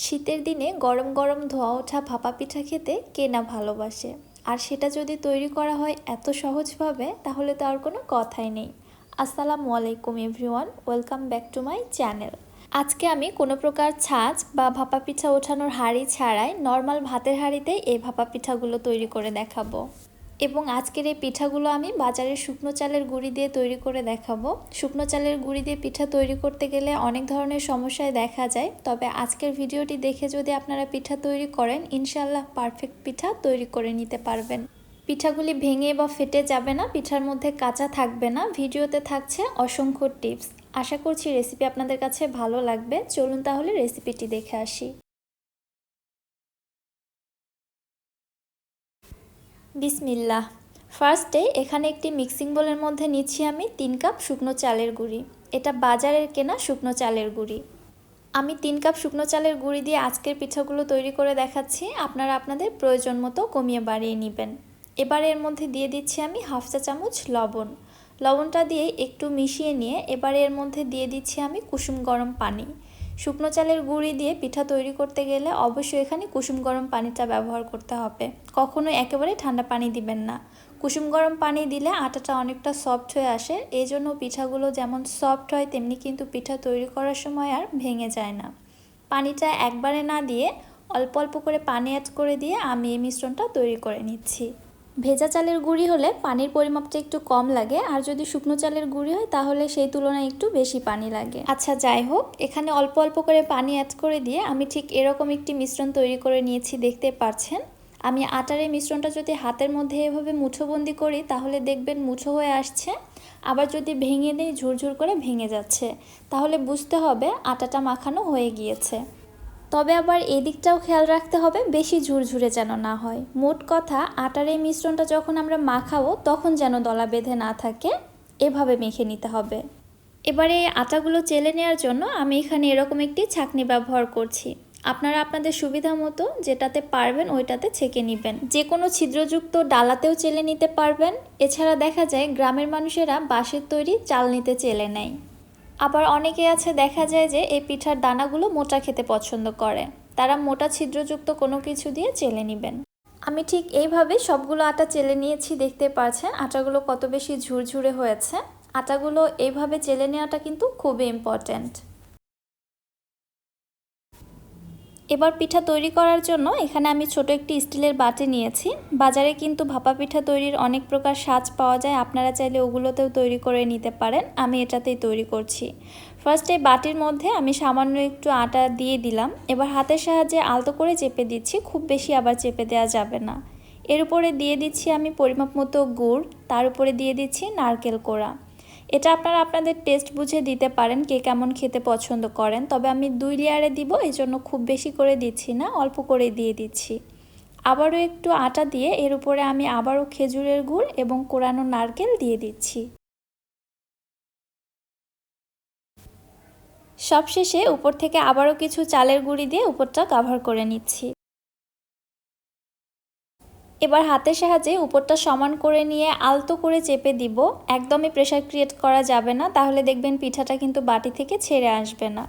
শীতের দিনে গরম গরম ধোয়া ওঠা ভাপা পিঠা খেতে কে না ভালোবাসে। আর সেটা যদি তৈরি করা হয় এত সহজভাবে, তাহলে তো আর কোনো কথাই নেই। আসসালামু আলাইকুম everyone, welcome back to my channel. আজকে আমি কোনো প্রকার ছাঁচ বা ভাপা পিঠা ওঠানোর হাঁড়ি ছাড়াই নর্মাল ভাতের হাঁড়িতেই এই ভাপা পিঠাগুলো তৈরি করে দেখাবো। এবং আজকের এই পিঠাগুলো আমি বাজারের শুকনো চালের গুঁড়ি দিয়ে তৈরি করে দেখাবো। শুকনো চালের গুঁড়ি দিয়ে পিঠা তৈরি করতে গেলে অনেক ধরনের সমস্যায় দেখা যায়। তবে আজকের ভিডিওটি দেখে যদি আপনারা পিঠা তৈরি করেন ইনশাল্লাহ পারফেক্ট পিঠা তৈরি করে নিতে পারবেন। পিঠাগুলি ভেঙে বা ফেটে যাবে না, পিঠার মধ্যে কাঁচা থাকবে না। ভিডিওতে থাকছে অসংখ্য টিপস আশা করছি রেসিপি আপনাদের কাছে ভালো লাগবে। চলুন তাহলে রেসিপিটি দেখে আসি। বিসমিল্লাহ। ফার্স্টে এখানে একটি মিক্সিং বোলের মধ্যে নিচ্ছি আমি তিন কাপ শুকনো চালের গুঁড়ি। এটা বাজারের কেনা শুকনো চালের গুঁড়ি। আমি তিন কাপ শুকনো চালের গুঁড়ি দিয়ে আজকের পিঠাগুলো তৈরি করে দেখাচ্ছি। আপনারা আপনাদের প্রয়োজন মতো কমিয়ে বাড়িয়ে নেবেন। এবার এর মধ্যে দিয়ে দিচ্ছি আমি হাফ চা চামচ লবণ। লবণটা দিয়ে একটু মিশিয়ে নিয়ে এবার এর মধ্যে দিয়ে দিচ্ছি আমি কুসুম গরম পানি। শুকনো চালের গুঁড়ি দিয়ে পিঠা তৈরি করতে গেলে অবশ্যই এখানে কুসুম গরম পানিটা ব্যবহার করতে হবে। কখনো একেবারে ঠান্ডা পানি দিবেন না। কুসুম গরম পানি দিলে আটাটা অনেকটা সফট হয়ে আসে এই জন্য পিঠাগুলো যেমন সফট হয়, তেমনি কিন্তু পিঠা তৈরি করার সময় আর ভেঙে যায় না। পানিটা একবারে না দিয়ে অল্প অল্প করে পানি অ্যাড করে দিয়ে আমি এই মিশ্রণটা তৈরি করে নিচ্ছি। ভেজা চালের গুঁড়ি হলে পানির পরিমাপটা একটু কম লাগে, আর যদি শুকনো চালের গুঁড়ি হয় তাহলে সেই তুলনায় একটু বেশি পানি লাগে। আচ্ছা যাই হোক, এখানে অল্প অল্প করে পানি অ্যাড করে দিয়ে আমি ঠিক এরকম একটি মিশ্রণ তৈরি করে নিয়েছি, দেখতে পাচ্ছেন? আমি আটার এই মিশ্রণটা যদি হাতের মধ্যে এভাবে মুঠোবন্দি করি, তাহলে দেখবেন মুঠো হয়ে আসছে। আবার যদি ভেঙে দিই, ঝুরঝুর করে ভেঙে যাচ্ছে। তাহলে বুঝতে হবে আটাটা মাখানো হয়ে গিয়েছে। তবে আবার এদিকটাও খেয়াল রাখতে হবে, বেশি ঝুরঝুরে যেন না হয়। মোট কথা আটার এই মিশ্রণটা যখন আমরা মাখাবো, তখন যেন দলা বেঁধে না থাকে, এভাবে মেখে নিতে হবে। এবারে আটাগুলো চেলে নেওয়ার জন্য আমি এখানে এরকম একটি ছাকনি ব্যবহার করছি। আপনারা আপনাদের সুবিধা মতো যেটাতে পারবেন ওইটাতে ছেঁকে নেবেন। যে কোনো ছিদ্রযুক্ত ডালাতেও চেলে নিতে পারবেন। এছাড়া দেখা যায়, গ্রামের মানুষেরা বাঁশের তৈরি চাল নিতে চেলে নেয়। আবার অনেকে আছে, দেখা যায় যে এই পিঠার দানাগুলো মোটা খেতে পছন্দ করে। তারা মোটা ছিদ্রযুক্ত কোনো কিছু দিয়ে চেলে নেবেন। আমি ঠিক এইভাবে সবগুলো আটা চেলে নিয়েছি, দেখতে পাচ্ছেন আটাগুলো কত বেশি ঝুরঝুরে হয়েছে। আটাগুলো এইভাবে চেলে নেওয়াটা কিন্তু খুবই ইম্পর্ট্যান্ট এবার পিঠা তৈরি করার জন্য এখানে আমি ছোট একটি স্টিলের বাটি নিয়েছি। বাজারে কিন্তু ভাপা পিঠা তৈরির অনেক প্রকার সাজ পাওয়া যায়। আপনারা চাইলে ওগুলোতেও তৈরি করে নিতে পারেন। আমি এটাতেই তৈরি করছি। ফার্স্ট এই বাটির মধ্যে আমি সামান্য একটু আটা দিয়ে দিলাম। এবার হাতের সাহায্যে আলতো করে চেপে দিচ্ছি। খুব বেশি আবার চেপে দেওয়া যাবে না। এর উপরে দিয়ে দিচ্ছি আমি পরিমাপ মতো গুড়। তার উপরে দিয়ে দিচ্ছি নারকেল কোড়া। এটা আপনারা আপনাদের টেস্ট বুঝে দিতে পারেন কে কেমন খেতে পছন্দ করেন। তবে আমি দুই লেয়ারে দিব এই জন্য খুব বেশি করে দিচ্ছি না, অল্প করে দিয়ে দিচ্ছি। আবারও একটু আটা দিয়ে এর উপরে আমি আবারও খেজুরের গুড় এবং কোরানো নারকেল দিয়ে দিচ্ছি। সবশেষে উপর থেকে আবারও কিছু চালের গুঁড়ি দিয়ে উপরটা কাভার করে নিচ্ছি। এবার হাতের সাহায্যে উপরটা সমান করে নিয়ে আলতো করে চেপে দিব। একদমই প্রেশার ক্রিয়েট করা যাবে না, তাহলে দেখবেন পিঠাটা কিন্তু বাটি থেকে ছেড়ে আসবে না।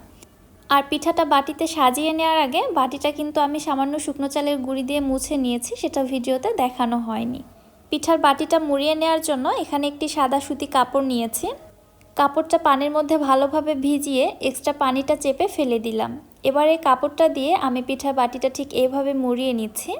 আর পিঠাটা বাটিতে সাজিয়ে নেওয়ার আগে বাটিটা কিন্তু আমি সামান্য শুকনো চালের গুঁড়ি দিয়ে মুছে নিয়েছি, সেটা ভিডিওতে দেখানো হয়নি। পিঠার বাটিটা মুড়িয়ে নেওয়ার জন্য এখানে একটি সাদা সুতি কাপড় নিয়েছি। কাপড়টা পানির মধ্যে ভালোভাবে ভিজিয়ে এক্সট্রা পানিটা চেপে ফেলে দিলাম। এবার এই কাপড়টা দিয়ে আমি পিঠার বাটিটা ঠিক এভাবে মুড়িয়ে নিচ্ছি।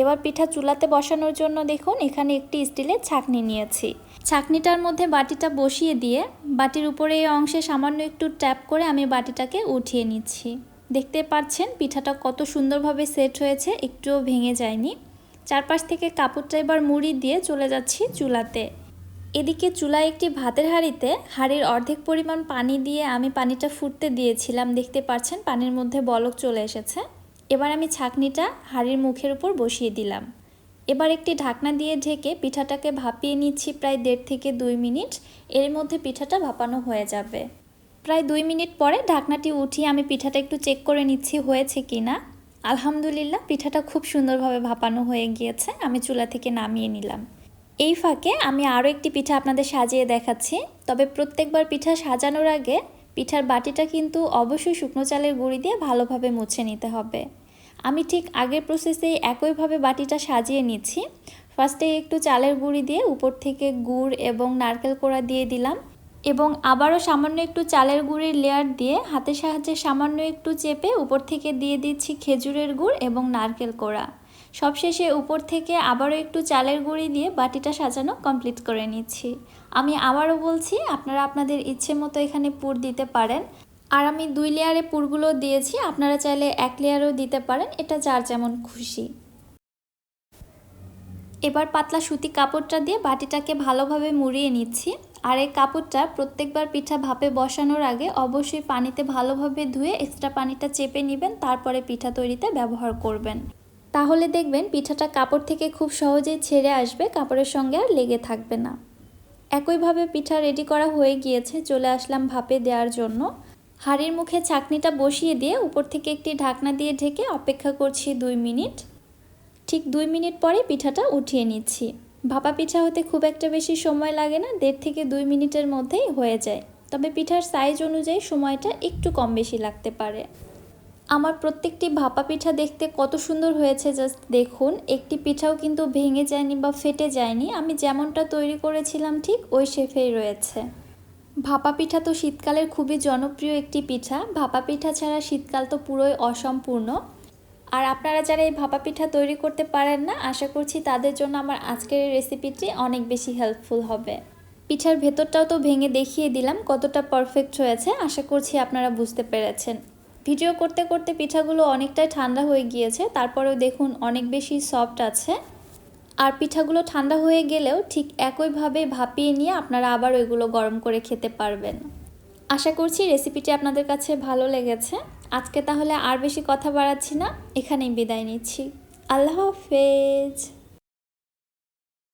এবার পিঠা চুলাতে বসানোর জন্য দেখুন, এখানে একটি স্টিলের ছাকনি নিয়েছি। ছাকনিটার মধ্যে বাটিটা বসিয়ে দিয়ে বাটির উপরে এই অংশে সামান্য একটু ট্যাপ করে আমি বাটিটাকে উঠিয়ে নিচ্ছি। দেখতে পাচ্ছেন, পিঠাটা কত সুন্দরভাবে সেট হয়েছে, একটুও ভেঙে যায়নি। চারপাশ থেকে কাপড়টা এবার মুড়ি দিয়ে চলে যাচ্ছি চুলাতে। এদিকে চুলায় একটি ভাতের হাঁড়িতে হাঁড়ির অর্ধেক পরিমাণ পানি দিয়ে আমি পানিটা ফুটতে দিয়েছিলাম। দেখতে পাচ্ছেন, পানির মধ্যে বলক চলে এসেছে। এবার আমি ছাকনিটা হাঁড়ির মুখের উপর বসিয়ে দিলাম। এবার একটি ঢাকনা দিয়ে ঢেকে পিঠাটাকে ভাপিয়ে নিচ্ছি প্রায় দেড় থেকে দুই মিনিট। এর মধ্যে পিঠাটা ভাপানো হয়ে যাবে। প্রায় দুই মিনিট পরে ঢাকনাটি উঠিয়ে আমি পিঠাটা একটু চেক করে নিচ্ছি হয়েছে কি না। আলহামদুলিল্লাহ, পিঠাটা খুব সুন্দরভাবে ভাপানো হয়ে গিয়েছে। আমি চুলা থেকে নামিয়ে নিলাম। এই ফাঁকে আমি আরও একটি পিঠা আপনাদের সাজিয়ে দেখাচ্ছি। তবে প্রত্যেকবার পিঠা সাজানোর আগে পিঠার বাটিটা কিন্তু অবশ্যই শুকনো চালের গুঁড়ি দিয়ে ভালোভাবে মুছে নিতে হবে। আমি ঠিক আগের প্রসেসেই একইভাবে বাটিটা সাজিয়ে নিচ্ছি। ফার্স্টে একটু চালের গুঁড়ি দিয়ে উপর থেকে গুড় এবং নারকেল কোড়া দিয়ে দিলাম এবং আবারও সামান্য একটু চালের গুঁড়ির লেয়ার দিয়ে হাতের সাহায্যে সামান্য একটু চেপে উপর থেকে দিয়ে দিচ্ছি খেজুরের গুড় এবং নারকেল কোড়া। সবশেষে উপর থেকে আবারও একটু চালের গুঁড়ি দিয়ে বাটিটা সাজানো কমপ্লিট করে নিচ্ছি। আমি আবারও বলছি, আপনারা আপনাদের ইচ্ছে মতো এখানে পুর দিতে পারেন। আর আমি দুই লেয়ারে পুরগুলো দিয়েছি, আপনারা চাইলে এক লেয়ারও দিতে পারেন, এটা যার যেমন খুশি। এবার পাতলা সুতি কাপড়টা দিয়ে বাটিটাকে ভালোভাবে মুড়িয়ে নিচ্ছি। আর এই কাপড়টা প্রত্যেকবার পিঠা ভাপে বসানোর আগে অবশ্যই পানিতে ভালোভাবে ধুয়ে এক্সট্রা পানিটা চেপে নেবেন, তারপরে পিঠা তৈরিতে ব্যবহার করবেন। তাহলে দেখবেন পিঠাটা কাপড় থেকে খুব সহজেই ছেড়ে আসবে, কাপড়ের সঙ্গে আর লেগে থাকবে না। একইভাবে পিঠা রেডি করা হয়ে গিয়েছে, চলে আসলাম ভাপে দেওয়ার জন্য। হাঁড়ির মুখে ছাকনিটা বসিয়ে দিয়ে উপর থেকে একটি ঢাকনা দিয়ে ঢেকে অপেক্ষা করছি দুই মিনিট। ঠিক দুই মিনিট পরে পিঠাটা উঠিয়ে নিচ্ছি। ভাপা পিঠা হতে খুব একটা বেশি সময় লাগে না, দেড় থেকে দুই মিনিটের মধ্যেই হয়ে যায়। তবে পিঠার সাইজ অনুযায়ী সময়টা একটু কম বেশি লাগতে পারে। আমার প্রত্যেকটি ভাপা পিঠা দেখতে কত সুন্দর হয়েছে জাস্ট দেখুন। একটি পিঠাও কিন্তু ভেঙে যায়নি বা ফেটে যায়নি। আমি যেমনটা তৈরি করেছিলাম, ঠিক ওই শেফেই রয়েছে। ভাপা পিঠা তো শীতকালের খুবই জনপ্রিয় একটি পিঠা। ভাপা পিঠা ছাড়া শীতকাল তো পুরোই অসম্পূর্ণ। আর আপনারা যারা এই ভাপা পিঠা তৈরি করতে পারেন না, আশা করছি তাদের জন্য আমার আজকের এই রেসিপিটি অনেক বেশি হেল্পফুল হবে। পিঠার ভেতরটাও তো ভেঙে দেখিয়ে দিলাম কতটা পারফেক্ট হয়েছে, আশা করছি আপনারা বুঝতে পেরেছেন। ভিডিও করতে করতে পিঠাগুলো অনেকটাই ঠান্ডা হয়ে গিয়েছে, তারপরেও দেখুন অনেক বেশি সফট আছে। আর পিঠাগুলো ঠান্ডা হয়ে গেলেও ঠিক একইভাবে ভাপিয়ে নিয়ে আপনারা আবার ওইগুলো গরম করে খেতে পারবেন। আশা করছি রেসিপিটি আপনাদের কাছে ভালো লেগেছে। আজকে তাহলে আর বেশি কথা বাড়াচ্ছি না, এখানেই বিদায় নিচ্ছি। আল্লাহ হাফেজ!